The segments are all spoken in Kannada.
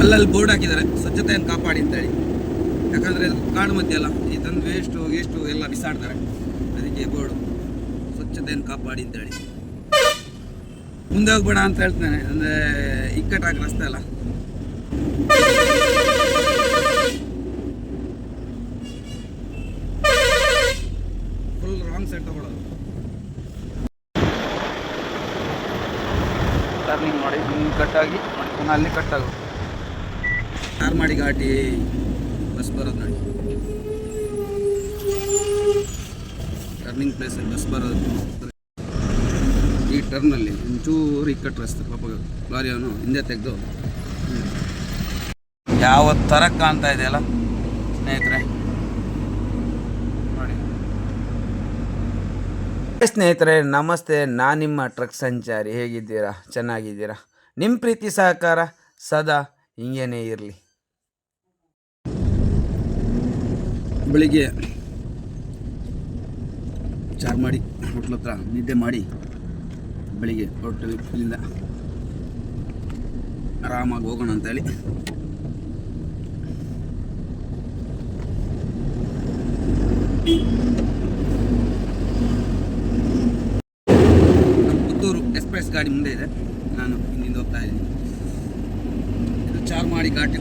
ಅಲ್ಲಲ್ಲಿ ಬೋರ್ಡ್ ಹಾಕಿದ್ದಾರೆ, ಸ್ವಚ್ಛತೆಯನ್ನು ಕಾಪಾಡಿ ಅಂತೇಳಿ. ಯಾಕಂದರೆ ಕಾಡು ಮಧ್ಯೆ ಅಲ್ಲ, ಈ ತಂದು ವೇಸ್ಟು ಎಷ್ಟು ಎಲ್ಲ ಬಿಸಾಡ್ತಾರೆ. ಅದಕ್ಕೆ ಬೋರ್ಡು ಸ್ವಚ್ಛತೆಯನ್ನು ಕಾಪಾಡಿ ಅಂತೇಳಿ. ಮುಂದೆ ಹೋಗ್ಬೇಡ ಅಂತ ಹೇಳ್ತೇನೆ, ಅಂದರೆ ಇಕ್ಕಟ್ಟಾಗಿ ರಸ್ತೆ ಅಲ್ಲ. ಫುಲ್ ರಾಂಗ್ ಸೈಡ್ ತಗೊಳ್ಳೋದು ಟರ್ನಿಂಗ್ ಮಾಡಿ ಹಿಂಗೆ ಕಟ್ಟಾಗಿ ಪುನಃ ಅಲ್ಲಿ ಕಟ್ಟಾಗೋದು ಚಾರ್ಮಾಡಿ ಘಾಟಿ ಬಸ್ ಬರೋದು ನೋಡಿ. ಟರ್ನಿಂಗ್ ಪ್ಲೇಸಲ್ಲಿ ಬಸ್ ಬರೋದು. ಈ ಟರ್ನಲ್ಲಿ ಒಂಚೂರು ಇಕ್ಕಟ್ಟು ರಸ್ತೆ ಪಾಪ ಲಾರಿಯವನು ಹಿಂದೆ ತೆಗೆದು. ಯಾವ ಥರ ಕಾಣ್ತಾ ಇದೆಯಲ್ಲ, ಸ್ನೇಹಿತರೆ? ಸ್ನೇಹಿತರೆ, ನಮಸ್ತೆ, ನಾನು ನಿಮ್ಮ ಟ್ರಕ್ ಸಂಚಾರಿ. ಹೇಗಿದ್ದೀರಾ? ಚೆನ್ನಾಗಿದ್ದೀರಾ? ನಿಮ್ಮ ಪ್ರೀತಿ ಸಹಕಾರ ಸದಾ ಹಿಂಗೇನೇ ಇರಲಿ. ಬೆಳಿಗ್ಗೆ ಚಾರ್ ಮಾಡಿ, ಹೋಟ್ಲ ಹತ್ರ ನಿದ್ದೆ ಮಾಡಿ ಬೆಳಿಗ್ಗೆ ಹೋಟೆಲ್ ಇಲ್ಲಿಂದ. ಆರಾಮಾಗಿ ಹೋಗೋಣ ಅಂತೇಳಿ ನಮ್ಮ ಪುತ್ತೂರು ಎಕ್ಸ್ಪ್ರೆಸ್ ಗಾಡಿ ಮುಂದೆ ಇದೆ. ನಾನು ಇಲ್ಲಿಂದ ಹೋಗ್ತಾ ಇದ್ದೀನಿ. ಇದು ಚಾರ್ಮಾಡಿ ಘಾಟ್.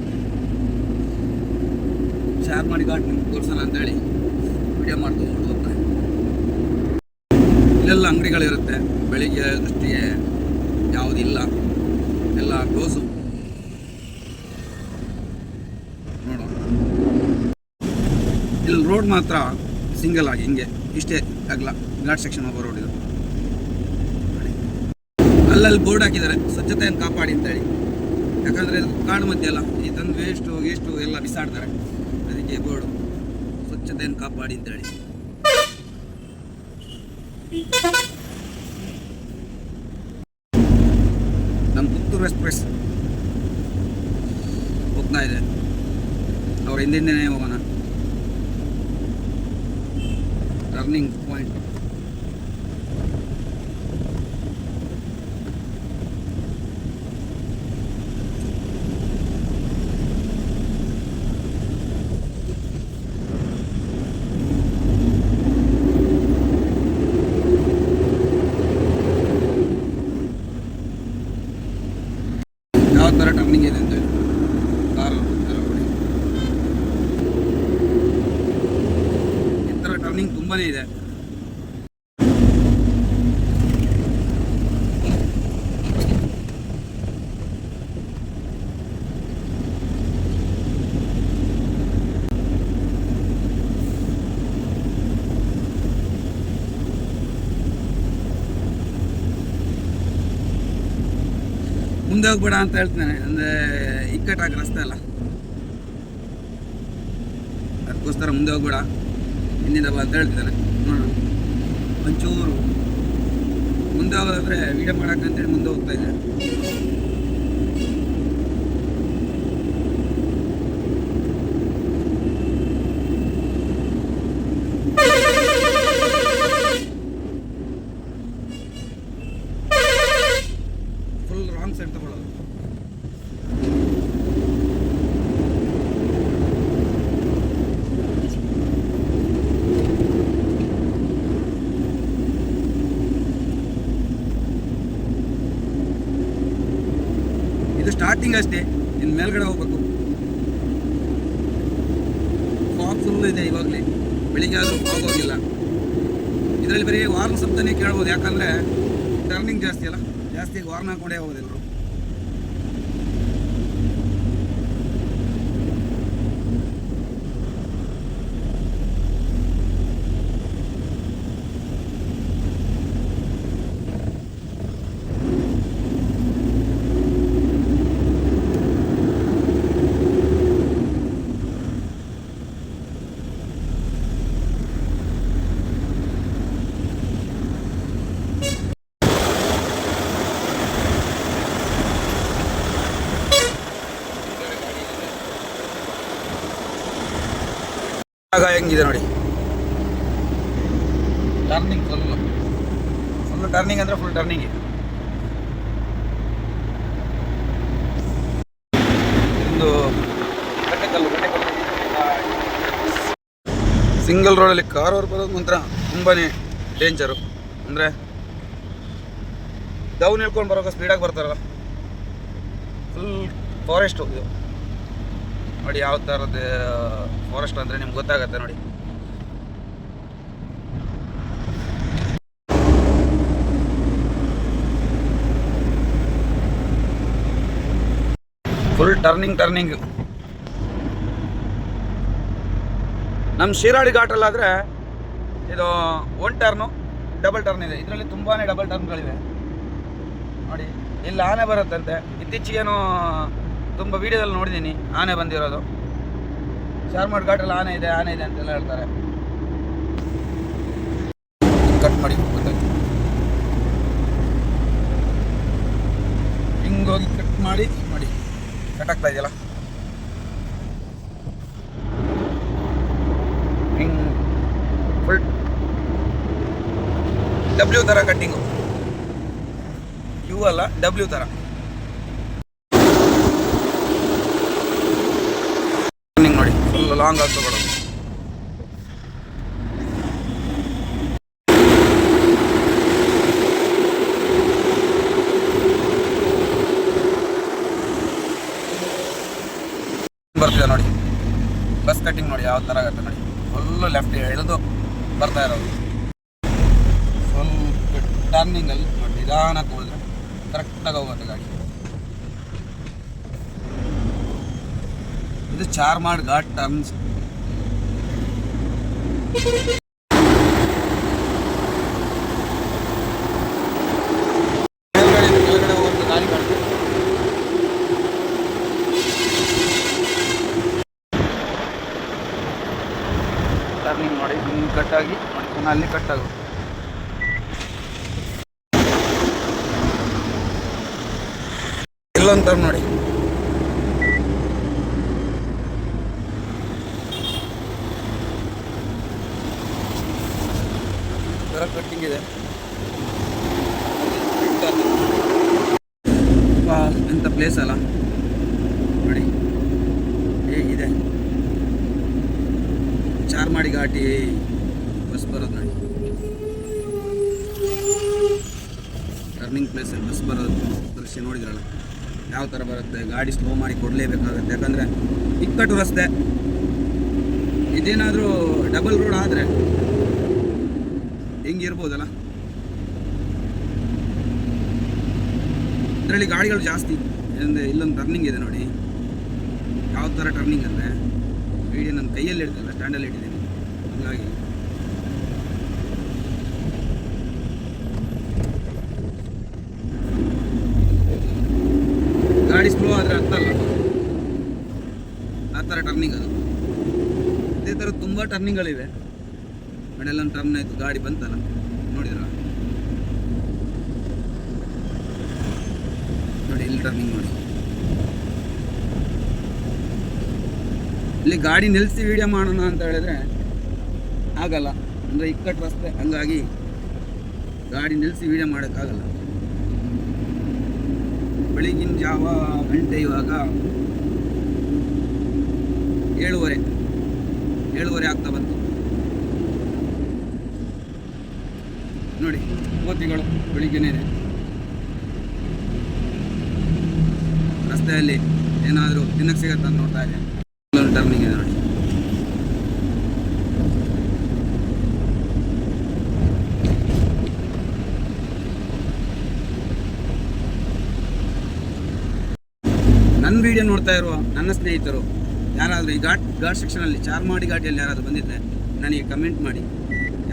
ಚಾರ್ಮಾಡಿ ಘಾಟ್ ನಿಮ್ಗೆ ತೋರಿಸೋಣ ಅಂತೇಳಿ ವಿಡಿಯೋ ಮಾಡ್ಕೊಂಡು ಹೋಗ್ತಾ ಇದ್ದೀನಿ. ಇಲ್ಲೆಲ್ಲ ಅಂಗಡಿಗಳಿರುತ್ತೆ, ಬೆಳಿಗ್ಗೆ ದೃಷ್ಟಿಗೆ ಯಾವುದಿಲ್ಲ. ಎಲ್ಲ ಕ್ಲೋಸು ನೋಡೋಣ ಇಲ್ಲಿ ರೋಡ್ ಮಾತ್ರ ಸಿಂಗಲ್ ಆಗಿ, ಹಿಂಗೆ. ಇಷ್ಟೇ ಆಗಲ್ಲ ಘಾಟ್ ಸೆಕ್ಷನ್ ಹೋಗೋ ರೋಡ್ ಇದು. ಅಲ್ಲಲ್ಲಿ ಬೋರ್ಡ್ ಹಾಕಿದ್ದಾರೆ, ಸ್ವಚ್ಛತೆಯನ್ನು ಕಾಪಾಡಿ ಅಂತೇಳಿ. ಯಾಕಂದರೆ ಕಾಡು ಮಧ್ಯೆ ಅಲ್ಲ ಈ ತಂದು ವೇಸ್ಟು ಗೇಸ್ಟು ಎಲ್ಲ ಬಿಸಾಡ್ತಾರೆ. ಅದಕ್ಕೆ ಬೋರ್ಡ್ ಸ್ವಚ್ಛತೆಯನ್ನು ಕಾಪಾಡಿ ಅಂತೇಳಿ ನಮ್ಮ ಪುತ್ತೂರು ಎಕ್ಸ್ಪ್ರೆಸ್ ಹೋಗ್ತಾ ಇದೆ. ಅವ್ರ ಹಿಂದಿಂದನೇ ಹೋಗೋಣ. ಟರ್ನಿಂಗ್ ಪಾಯಿಂಟ್ ಯಾವ ಥರ ಟರ್ನಿಂಗ್ ಇದೆ ಅಂತ ಹೇಳಿ ಕಾರ್ ಈ ಥರ ಟರ್ನಿಂಗ್ ತುಂಬಾನೇ ಇದೆ ಮುಂದೆ ಹೋಗ್ಬೇಡ ಅಂತ ಹೇಳ್ತೇನೆ. ಅಂದರೆ ಇಕ್ಕಟ್ಟಾಗಿ ರಸ್ತೆ ಅಲ್ಲ. ಅದಕ್ಕೋಸ್ಕರ ಮುಂದೆ ಹೋಗ್ಬೇಡ ಹಿಂದಿಂದ ಬಾ ಅಂತ ಹೇಳ್ತಿದ್ದಾನೆ ಒಂಚೂರು ಮುಂದೆ ಹೋಗೋದಾದ್ರೆ ವೀಡಿಯೋ ಮಾಡೋಕ್ಕಂತೇಳಿ ಮುಂದೆ ಹೋಗ್ತಾ ಇದೆ ಫುಲ್ ರಾಂಗ್ ಸೈಡ್ ತಗೊಳ್ಳೋದು ಸ್ಟಾರ್ಟಿಂಗ್ ಅಷ್ಟೇ. ಇನ್ನು ಮೇಲ್ಗಡೆ ಹೋಗ್ಬೇಕು. ಫಾಗ್ ಫುಲ್ ಇದೆ ಇವಾಗಲೇ. ಬೆಳಿಗ್ಗೆ ಆದರೂ ಫಾಗ್ ಹೋಗಿಲ್ಲ. ಇದರಲ್ಲಿ ಬರೀ ವಾರ್ನ್ ಶಬ್ದನೇ ಕೇಳ್ಬೋದು. ಯಾಕಂದರೆ ಟರ್ನಿಂಗ್ ಜಾಸ್ತಿ ಅಲ್ಲ? ಜಾಸ್ತಿ ವಾರ್ನ್ ಹಾಕೊಂಡೇ ಹೋಗೋದಿಲ್ಲರು ಜಾಗ ಹೆಂಗಿದೆ ನೋಡಿ. ಟರ್ನಿಂಗ್ ಫುಲ್ ಫುಲ್ ಟರ್ನಿಂಗ್ ಅಂದ್ರೆ ಫುಲ್ ಟರ್ನಿಂಗ್ ಒಂದು ಸಿಂಗಲ್ ರೋಡಲ್ಲಿ ಕಾರ್ ಅವ್ರು ಬರೋದು ಮಾತ್ರ ತುಂಬಾ ಡೇಂಜರು ಅಂದರೆ ಡೌನ್ ಹೇಳ್ಕೊಂಡು ಬರೋಕೆ ಸ್ಪೀಡಾಗಿ ಬರ್ತಾರಲ್ಲ. ಫುಲ್ ಫಾರೆಸ್ಟ್ ಇದು. ನೋಡಿ ಯಾವ ಥರದ ಫಾರೆಸ್ಟ್ ಅಂದರೆ ನಿಮ್ಗೆ ಗೊತ್ತಾಗತ್ತೆ ನೋಡಿ. ಫುಲ್ ಟರ್ನಿಂಗ್ ಟರ್ನಿಂಗ್ ನಮ್ಮ ಶಿರಾಡಿ ಘಾಟಲ್ಲಾದರೆ ಇದು ಒನ್ ಟರ್ನು ಡಬಲ್ ಟರ್ನ್ ಇದೆ. ಇದರಲ್ಲಿ ತುಂಬಾ ಡಬಲ್ ಟರ್ನ್ಗಳಿವೆ ನೋಡಿ, ಇಲ್ಲಿ ಆನೆ ಬರುತ್ತಂತೆ. ಇತ್ತೀಚೆಗೇನು ತುಂಬ ವೀಡಿಯೋದಲ್ಲಿ ನೋಡಿದ್ದೀನಿ ಆನೆ ಬಂದಿರೋದು. ಚಾರ್ಮಾಡ್ ಘಾಟಲ್ಲಿ ಆನೆ ಇದೆ ಆನೆ ಇದೆ ಅಂತೆಲ್ಲ ಹೇಳ್ತಾರೆ. ಕಟ್ ಮಾಡಿ ಹಿಂಗೋಗಿ ಕಟ್ ಮಾಡಿ ಮಾಡಿ. ಕಟ್ ಆಗ್ತಾ ಇದೆಯಲ್ಲ? ಹಿಂಗ್ ಫುಲ್ ಡಬ್ಲ್ಯೂ ಥರ ಕಟ್ಟಿಂಗು ಯು ಅಲ್ಲ ಡಬ್ಲ್ಯೂ ಥರ ಟರ್ನಿಂಗ್ ನೋಡಿ ಫುಲ್ ಲಾಂಗ್ ಆಗಿ ತಗೊಳ್ಳೋದು ಬರ್ತಿದೆ ನೋಡಿ. ಬಸ್ ಕಟ್ಟಿಂಗ್ ನೋಡಿ, ಯಾವ ಥರ ಆಗುತ್ತೆ ನೋಡಿ. ಫುಲ್ಲು ಲೆಫ್ಟ್ ಎಳೆದು ಬರ್ತಾ ಇರೋದು. ಫುಲ್ ಟರ್ನಿಂಗಲ್ಲಿ ನಿಧಾನಕ್ಕೆ ಹೋದ್ರೆ ಕರೆಕ್ಟಾಗಿ ಹೋಗುತ್ತೆ ಗಾಡಿ. ಇದು ಚಾರ್ಮಾಡ್ ಘಾಟ್ ಟರ್ನ್ಸ್ ಟರ್ನಿಂಗ್ ಮಾಡಿ ಹಿಂಗೆ ಕಟ್ಟಾಗಿ ಪುನಃ ಅಲ್ಲಿ ಕಟ್ ಇಲ್ಲೊಂದು ನೋಡಿ ಥರ ಕಟ್ಟಿಂಗ್ ಇದೆ ವಾ, ಎಂಥ ಪ್ಲೇಸ್ ಅಲ್ಲ ನೋಡಿ ಹೇಗಿದೆ ಚಾರ್ಮಾಡಿ ಘಾಟಿ ಬಸ್ ಬರೋದು ನೋಡಿ ಟರ್ನಿಂಗ್ ಪ್ಲೇಸಲ್ಲಿ ಬಸ್ ಬರೋದು ದೃಶ್ಯ ನೋಡಿದ್ರಲ್ಲ ಯಾವ ಥರ ಬರುತ್ತೆ, ಗಾಡಿ ಸ್ಲೋ ಮಾಡಿ ಕೊಡಲೇಬೇಕಾಗುತ್ತೆ. ಯಾಕಂದರೆ ಇಕ್ಕಟ್ಟು ರಸ್ತೆ, ಇದೇನಾದರೂ ಡಬಲ್ ರೋಡ್ ಆದರೆ ಹೆಂಗಿರ್ಬೋದಲ್ಲ? ಇದರಲ್ಲಿ ಗಾಡಿಗಳು ಜಾಸ್ತಿ ಅಂದರೆ ಇಲ್ಲೊಂದು ಟರ್ನಿಂಗ್ ಇದೆ ನೋಡಿ. ಯಾವ ಥರ ಟರ್ನಿಂಗ್ ಅಂದರೆ ವಿಡಿಯೋ ನನ್ನ ಕೈಯಲ್ಲಿ ಇಡ್ತಲ್ಲ ಸ್ಟ್ಯಾಂಡಲ್ಲಿ ಇಟ್ಟಿದ್ದೀನಿ ಹಾಗಾಗಿ ಗಾಡಿ ಸ್ಲೋ ಆದರೆ ಅರ್ಥಲ್ಲ ಆ ಥರ ಟರ್ನಿಂಗ್ ಅದು. ಇದೇ ಥರ ತುಂಬ ಟರ್ನಿಂಗ್ಗಳಿವೆ ಮೇಡೆಲ್ಲ ಟರ್ನ್ ಆಯಿತು, ಗಾಡಿ ಬಂತಲ್ಲ? ನೋಡಿದ್ರ? ನೋಡಿ, ಇಲ್ಲಿ ಟರ್ನಿಂಗ್ ನೋಡಿ ಇಲ್ಲಿ ಗಾಡಿ ನಿಲ್ಲಿಸಿ ವೀಡಿಯೋ ಮಾಡೋಣ ಅಂತ ಹೇಳಿದ್ರೆ ಆಗಲ್ಲ. ಅಂದರೆ ಇಕ್ಕಟ್ಟು ರಸ್ತೆ, ಹಂಗಾಗಿ ಗಾಡಿ ನಿಲ್ಲಿಸಿ ವಿಡಿಯೋ ಮಾಡೋಕ್ಕಾಗಲ್ಲ. ಬೆಳಿಗಿನ ಜಾವ ಗಂಟೆ ಇವಾಗ ಏಳುವರೆ. ಏಳುವರೆ ಆಗ್ತಾ ಬಂತು. ನೋಡಿ ಕೋತಿಗಳು ಬೆಳಿಗ್ಗೆನೇ. ರಸ್ತೆಯಲ್ಲಿ ಏನಾದರೂ ತಿನ್ನಕ್ಕೆ ಸಿಗತ್ತೆ ನೋಡ್ತಾ ಇದೆ ಟರ್ನಿಂಗ್ ಇದೆ ನೋಡಿ. ನನ್ನ ವಿಡಿಯೋ ನೋಡ್ತಾ ಇರುವ ನನ್ನ ಸ್ನೇಹಿತರು ಯಾರಾದರೂ ಈ ಘಾಟ್ ಘಾಟ್ ಸೆಕ್ಷನಲ್ಲಿ ಚಾರ್ಮಾಡಿ ಘಾಟಿಯಲ್ಲಿ ಯಾರಾದರೂ ಬಂದಿದ್ದರೆ ನನಗೆ ಕಮೆಂಟ್ ಮಾಡಿ.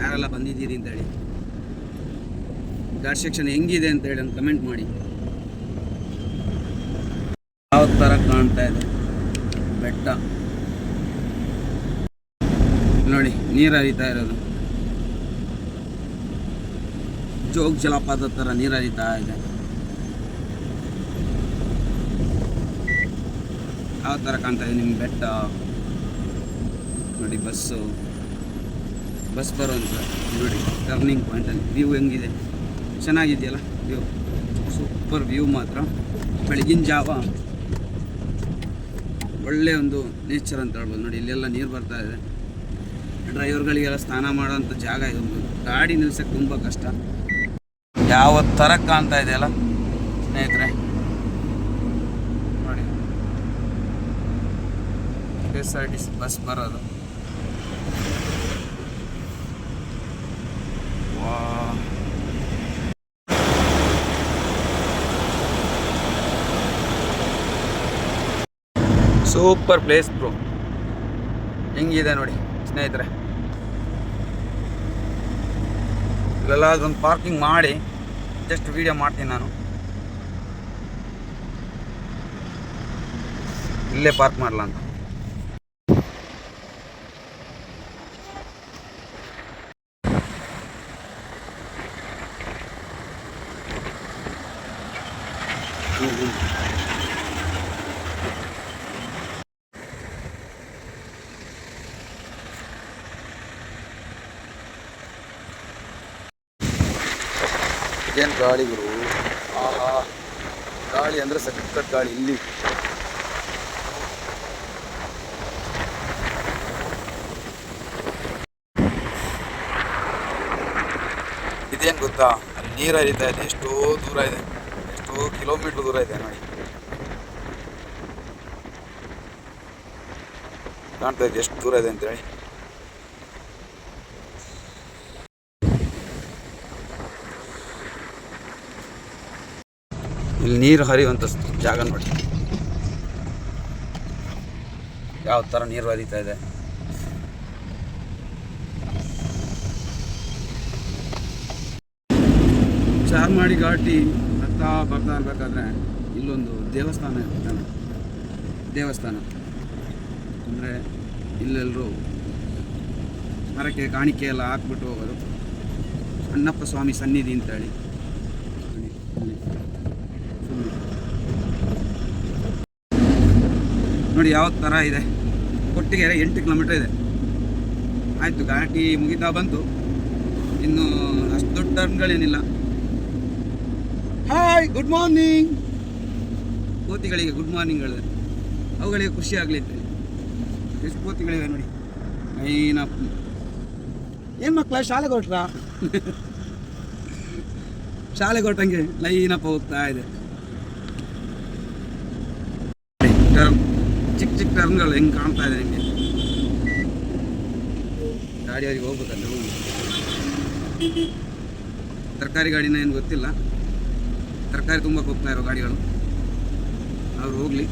ಯಾರೆಲ್ಲ ಬಂದಿದ್ದೀರಿ ಅಂತ ಹೇಳಿ. ಘಾಟ್ ಸೆಕ್ಷನ್ ಹೆಂಗಿದೆ ಅಂತ ಹೇಳಿ ಕಮೆಂಟ್ ಮಾಡಿ. ಯಾವ ಥರ ಕಾಣ್ತಾ ಇದೆ? ಬೆಟ್ಟ. ನೋಡಿ, ನೀರು ಹರಿತಾ ಇರೋದು. ಜೋಗ ಜಲಪಾತದ ಥರ ನೀರು ಹರಿತಾ ಇದೆ. ಯಾವ ಥರ ಕಾಣ್ತಾ ಇದೆ? ನಿಮ್ಮ ಬೆಟ್ಟ? ನೋಡಿ, ಬಸ್ಸು. ಬಸ್ ಬರುವಂಥ ನೋಡಿ ಟರ್ನಿಂಗ್ ಪಾಯಿಂಟಲ್ಲಿ ವ್ಯೂ ಹೆಂಗಿದೆ? ಚೆನ್ನಾಗಿದೆಯಲ್ಲ? ವ್ಯೂ ಸೂಪರ್ ವ್ಯೂ ಮಾತ್ರ. ಬೆಳಗಿನ ಜಾವ. ಒಳ್ಳೆ ಒಂದು ನೇಚರ್ ಅಂತ ಹೇಳ್ಬೋದು. ನೋಡಿ, ಇಲ್ಲೆಲ್ಲ ನೀರು ಬರ್ತಾ ಇದೆ. ಡ್ರೈವರ್ಗಳಿಗೆಲ್ಲ ಸ್ನಾನ ಮಾಡೋಂಥ ಜಾಗ ಇದೊಂದು ಗಾಡಿ ನಿಲ್ಸಕ್ಕೆ ತುಂಬ ಕಷ್ಟ. ಯಾವ ಥರ ಕಾಣ್ತಾ ಇದೆಯಲ್ಲ ಸ್ನೇಹಿತರೆ ನೋಡಿ K S R T C bus ಬರೋದು. Super place bro. ಹೆಂಗಿದೆ ನೋಡಿ ಸ್ನೇಹಿತರೆ. ಇಲ್ಲೆಲ್ಲ ಅದೊಂದು ಪಾರ್ಕಿಂಗ್ ಮಾಡಿ ಜಸ್ಟ್ ವೀಡಿಯೋ ಮಾಡ್ತೀನಿ ನಾನು. ಇಲ್ಲೇ ಪಾರ್ಕ್ ಮಾಡಲ್ಲ ಅಂತ. ಹ್ಮ್. ಗಾಳಿ ಗುರು? ಆಹಾ. ಗಾಳಿ ಅಂದ್ರೆ ಸಖತ್ ಗಾಳಿ ಇಲ್ಲಿ. ಇದೇನು ಗೊತ್ತಾ? ಅಲ್ಲಿ ಹರಿತಾ ಇದೆ, ಎಷ್ಟೋ ದೂರ ಇದೆ. ಎಷ್ಟೋ ಕಿಲೋಮೀಟರ್ ದೂರ ಇದೆ ನೋಡಿ. ಕಾಣ್ತಾ ಇದೆ ಎಷ್ಟು ದೂರ ಇದೆ ಅಂತೇಳಿ. ಇಲ್ಲಿ ನೀರು ಹರಿಯುವಂಥ ಜಾಗ ನೋಡಿ. ಯಾವ ಥರ ನೀರು ಹರಿತಾ ಇದೆ. ಚಾರ್ಮಾಡಿ ಘಾಟಿ ಹತ್ತಾ ಬರ್ತಾ ಇರಬೇಕಾದ್ರೆ ಇಲ್ಲೊಂದು ದೇವಸ್ಥಾನ ಇರುತ್ತೆ ದೇವಸ್ಥಾನ. ಅಂದರೆ ಇಲ್ಲೆಲ್ಲರೂ ಮರಕ್ಕೆ ಕಾಣಿಕೆ ಎಲ್ಲ ಹಾಕ್ಬಿಟ್ಟು ಹೋಗೋದು. ಅಣ್ಣಪ್ಪ ಸ್ವಾಮಿ ಸನ್ನಿಧಿ ಅಂತೇಳಿ. ನೋಡಿ, ಯಾವ ಥರ ಇದೆ. ಕೊಟ್ಟಿಗೆರೆ ಎಂಟು ಕಿಲೋಮೀಟರ್ ಇದೆ. ಆಯಿತು ಘಾಟಿ ಮುಗಿತಾ ಬಂತು. ಇನ್ನು ಅಷ್ಟು ದೊಡ್ಡ ಟರ್ನ್ಗಳೇನಿಲ್ಲ ಹಾಯ್ ಗುಡ್ ಮಾರ್ನಿಂಗ್ ಕೋತಿಗಳಿಗೆ ಗುಡ್ ಮಾರ್ನಿಂಗ್ ಹೇಳಿದೆ ಅವುಗಳಿಗೆ ಖುಷಿ ಆಗಲಿ ಅಂತೇಳಿ ಎಷ್ಟು ಕೋತಿಗಳಿವೆ ನೋಡಿ. ಮೈನ ಏನು ಮಕ್ಕಳ ಶಾಲೆಗೆ ಹೊಟ್ರಾ ಶಾಲೆಗೆ ಲೈನ್ ಲೈನಪ್ಪ ಹೋಗ್ತಾ ಇದೆ. ಟರ್ನ್ ಚಿಕ್ಕ ಚಿಕ್ಕ ಟರ್ನ್ಗಳು ಹೆಂಗೆ ಕಾಣ್ತಾ ಇದೆ ನಿಮಗೆ? ಗಾಡಿಯವರಿಗೆ ಹೋಗ್ಬೇಕಂದ್ರೆ ಹೋಗಿ ತರಕಾರಿ ಗಾಡಿನ ಏನು ಗೊತ್ತಿಲ್ಲ. ತರಕಾರಿ ತುಂಬಕ್ಕೆ ಹೋಗ್ತಾ ಇರೋ ಗಾಡಿಗಳು. ಅವ್ರು ಹೋಗಲಿ.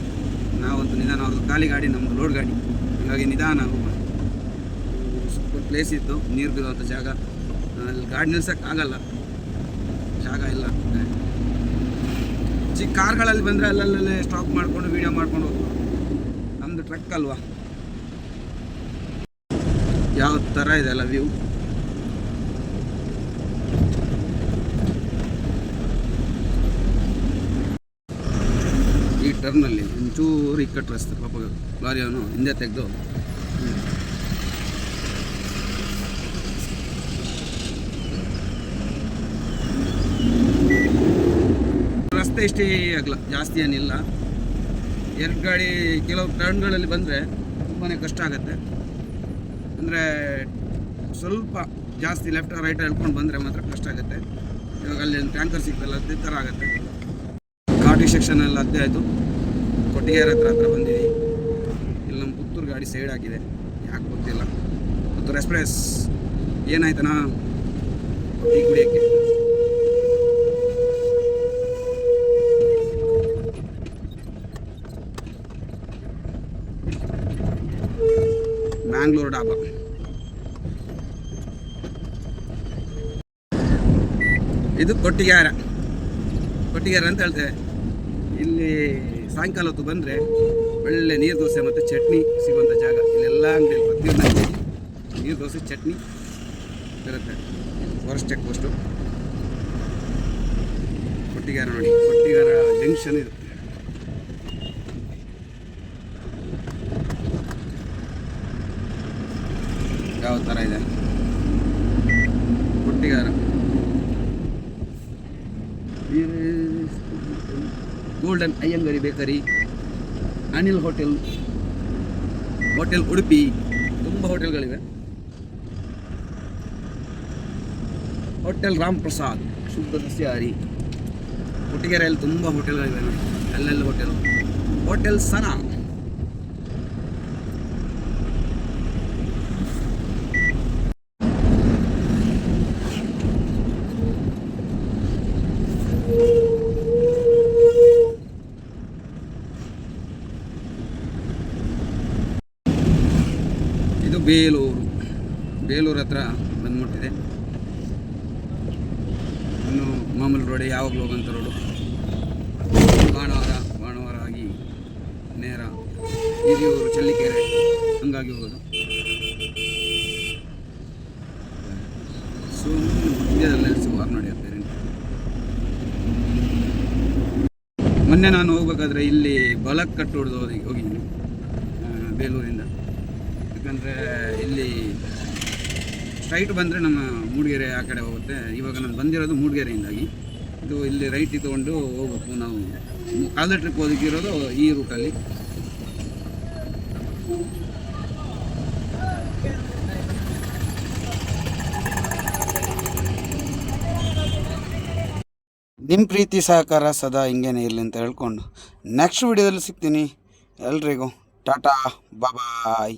ನಾವಂತೂ ನಿಧಾನ ಅವ್ರದ್ದು ಖಾಲಿ ಗಾಡಿ ನಮ್ಮದು ಲೋಡ್ ಗಾಡಿ. ಹಾಗಾಗಿ ನಿಧಾನ ಹೋಗೋಣ. ಸೂಪರ್ ಪ್ಲೇಸ್ ಇತ್ತು, ನೀರು ಬೀರುವಂಥ ಜಾಗ. ಅಲ್ಲಿ ಗಾಡಿ ನಿಲ್ಸಕ್ಕೆ ಆಗಲ್ಲ. ಜಾಗ ಇಲ್ಲ. ಚಿಕ್ಕ ಕಾರ್ಗಳಲ್ಲಿ ಬಂದರೆ ಅಲ್ಲಲ್ಲೇ ಸ್ಟಾಪ್ ಮಾಡಿಕೊಂಡು ವೀಡಿಯೋ ಮಾಡ್ಕೊಂಡು ಹೋಗ್ಬೋದು. ನಮ್ಮದು ಟ್ರಕ್ ಅಲ್ವಾ? ಯಾವ ಥರ ಇದೆ ಅಲ್ಲ ವ್ಯೂ ಈ ಟರ್ನಲ್ಲಿ ಒಂಚೂರು ಇಕ್ಕಟ್ಟು ರಸ್ತೆ ಪಾಪ ಲಾರಿಯವನು ಹಿಂದೆ ತೆಗೆದು. ರಸ್ತೆ ಇಷ್ಟೇ ಆಗಲ್ಲ ಜಾಸ್ತಿ ಏನಿಲ್ಲ. ಎರಡು ಗಾಡಿ ಕೆಲವು ಟರ್ನ್ಗಳಲ್ಲಿ ಬಂದರೆ ತುಂಬಾ ಕಷ್ಟ ಆಗುತ್ತೆ. ಅಂದರೆ ಸ್ವಲ್ಪ ಜಾಸ್ತಿ ಲೆಫ್ಟ್ ರೈಟ್ ಹೇಳ್ಕೊಂಡು ಬಂದರೆ ಮಾತ್ರ ಕಷ್ಟ ಆಗುತ್ತೆ. ಇವಾಗ ಅಲ್ಲಿ ಟ್ಯಾಂಕರ್ ಸಿಗ್ತಲ್ಲ, ಅದೇ ಥರ ಆಗುತ್ತೆ. ಕಾಟಿ ಸೆಕ್ಷನ್ ಎಲ್ಲ ಅದೇ ಆಯಿತು. ಕೊಟ್ಟಿಗೆರೆ ಹತ್ರ ಹತ್ರ ಬಂದಿದ್ದೀವಿ ಇಲ್ಲಿ ನಮ್ಮ ಪುತ್ತೂರು ಗಾಡಿ ಸೈಡ್ ಆಗಿದೆ. ಯಾಕೆ ಗೊತ್ತಿಲ್ಲ. ಪುತ್ತೂರು ಎಕ್ಸ್ಪ್ರೆಸ್ ಏನಾಯ್ತನಾ ಟೀ ಕುಡಿಯೋಕ್ಕೆ. ಮ್ಯಾಂಗ್ಳೂರು ಡಾಬಾ. ಇದು ಕೊಟ್ಟಿಗೆರೆ ಕೊಟ್ಟಿಗೆರೆ ಅಂತ ಹೇಳ್ತೇವೆ. ಇಲ್ಲಿ ಸಾಯಂಕಾಲ ಹೊತ್ತು ಬಂದರೆ ಒಳ್ಳೆ ನೀರು ದೋಸೆ ಮತ್ತು ಚಟ್ನಿ ಸಿಗುವಂಥ ಜಾಗ. ಇಲ್ಲೆಲ್ಲ ಅಂಗಡಿ ಪ್ರತಿಯೊಂದು ಅಂಗಡಿ ನೀರು ದೋಸೆ, ಚಟ್ನಿ ಇರುತ್ತೆ. ಫಾರೆಸ್ಟ್ ಚೆಕ್ ಪೋಸ್ಟು ಕೊಟ್ಟಿಗಾರ ನೋಡಿ, ಕೊಟ್ಟಿಗಾರ ಜಂಕ್ಷನ್ ಇದು. ಯಾವ ಥರ ಇದೆ? Kottigere. Golden Iyengar bakery Anil hotel hotel Udupi ತುಂಬ ಹೋಟೆಲ್ಗಳಿವೆ ಹೋಟೆಲ್ ರಾಮ್ ಪ್ರಸಾದ್ ಶುದ್ಧ ಸಸ್ಯಾಹಾರಿ ಕೊಟ್ಟಿಗೆರೆಯಲ್ಲಿ ತುಂಬ ಹೋಟೆಲ್ಗಳಿವೆ ನೋಡಿ ಅಲ್ಲೆಲ್ಲ ಹೋಟೆಲ್ ಹೋಟೆಲ್ ಸನಾ ಬೇಲೂರು. ಬೇಲೂರು ಹತ್ರ ಬಂದ್ಬಿಟ್ಟಿದೆ. ಇನ್ನು ಮಾಮೂಲಿ ರೋಡ್ ಯಾವಾಗಲೂ ಹೋಗಂತ ರೋಡು ಭಾನುವಾರ ಭಾನುವಾರ ಆಗಿ ನೇರ ಹಿರಿಯೂರು, ಚಳ್ಳಿಕೆರೆ ಹಂಗಾಗಿ ಹೋಗೋದು. ಸೊ ಇಂಡಿಯಾದಲ್ಲಿ ಸುಮಾರು ನೋಡಿ ಬೇರೆ ಮೊನ್ನೆ ನಾನು ಹೋಗ್ಬೇಕಾದ್ರೆ ಇಲ್ಲಿ ಬಲಕ್ಕಟ್ಟು ಹೊಡೆದು ಹೋಗಿ ಹೋಗಿದ್ದೀನಿ. ಬೇಲೂರಿಂದ. ಯಾಕಂದರೆ ಇಲ್ಲಿ ಸ್ಟ್ರೈಟ್ ಬಂದರೆ ನಮ್ಮ ಮೂಡಿಗೆರೆ ಆ ಕಡೆ ಹೋಗುತ್ತೆ. ಇವಾಗ ನಾನು ಬಂದಿರೋದು ಮೂಡಿಗೆರೆಯಿಂದಾಗಿ. ಇದು ಇಲ್ಲಿ ರೈಟ್ ತೊಗೊಂಡು ಹೋಗ್ಬೇಕು ನಾವು. ಕಾಲದ ಟ್ರಿಪ್ ಹೋದಕ್ಕಿರೋದು ಈ ರೂಟಲ್ಲಿ ನಿಮ್ಮ ಪ್ರೀತಿ ಸಹಕಾರ ಸದಾ ಹಿಂಗೇನೆ ಇರಲಿ ಅಂತ ಹೇಳ್ಕೊಂಡು ನೆಕ್ಸ್ಟ್ ವಿಡಿಯೋದಲ್ಲಿ ಸಿಗ್ತೀನಿ. ಎಲ್ರಿಗೂ ಟಾಟಾ ಬಾಯ್